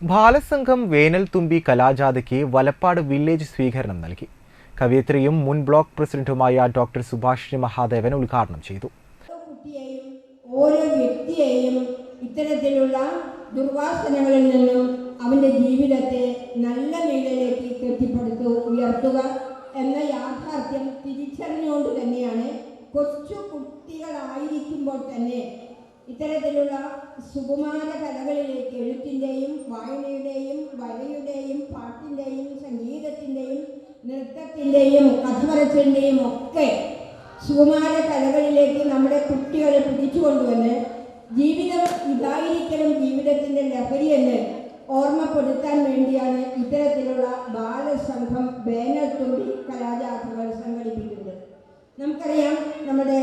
ബാലസംഘം വേനൽ തുമ്പി കലാജാഥയ്ക്ക് വലപ്പാട് വില്ലേജ് സ്വീകരണം നൽകി. കവിയത്രിയും മുൻ ബ്ലോക്ക് പ്രസിഡന്റുമായ ഡോക്ടർ സുഭാഷിണി മഹാദേവൻ ഉദ്ഘാടനം ചെയ്തു. ഓരോ വ്യക്തിയെയും ഇത്തരത്തിലുള്ള ദുർവാസനകളിൽ നിന്നും അവന്റെ ജീവിതത്തെ നല്ല നിലയിലേക്ക് കെട്ടിപ്പടുത്തു ഉയർത്തുക എന്ന യാഥാർത്ഥ്യം തിരിച്ചറിഞ്ഞുകൊണ്ട് തന്നെയാണ് കൊച്ചു കുട്ടികളായിരിക്കുമ്പോൾ തന്നെ ഇത്തരത്തിലുള്ള സുകുമാര കലകളിലേക്ക് എഴുത്തിന്റെയും വായനയുടെയും വരയുടെയും പാട്ടിന്റെയും സംഗീതത്തിന്റെയും നൃത്തത്തിന്റെയും കഥപറച്ചിന്റെയും ഒക്കെ സുകുമാര കലകളിലേക്ക് നമ്മുടെ കുട്ടികളെ പിടിച്ചു കൊണ്ടുവന്ന് ജീവിതം ഇതായിരിക്കണം ജീവിതത്തിന്റെ ലഹരി എന്ന് ഓർമ്മപ്പെടുത്താൻ വേണ്ടിയാണ് ഇത്തരത്തിലുള്ള ബാലസംഘം വേനൽ തുമ്പി കലാജാഥകൾ സംഘടിപ്പിക്കുന്നത്. നമുക്കറിയാം നമ്മുടെ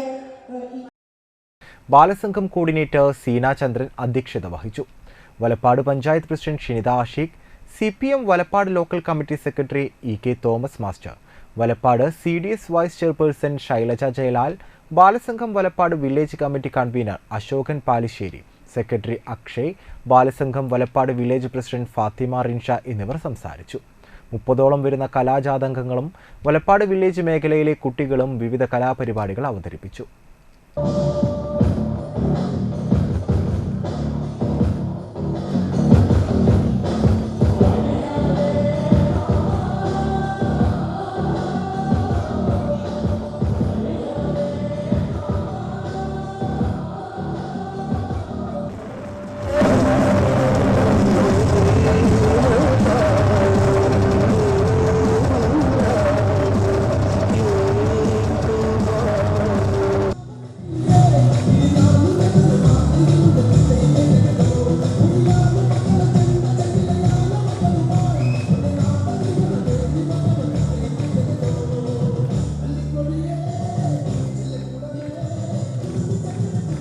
ബാലസംഘം കോർഡിനേറ്റർ സീന ചന്ദ്രൻ അധ്യക്ഷത വഹിച്ചു. Valappad panchayat president Shinitha Ashiq C P M Valappad local committee secretary E K Thomas master Valappad C D S vice chairperson Shailaja Jayalal Balasangham Valappad village committee convener Ashokan Palissery secretary Akshay Balasangham Valappad village president Fathima Rinsha എന്നിവർ സംസാരിച്ചു. മുപ്പതോളം വരുന്ന കലാജാതംഗങ്ങളും Valappad village മേഖലയിലെ കുട്ടികളും വിവിധ കലാപരിപാടികൾ അവതരിപ്പിച്ചു.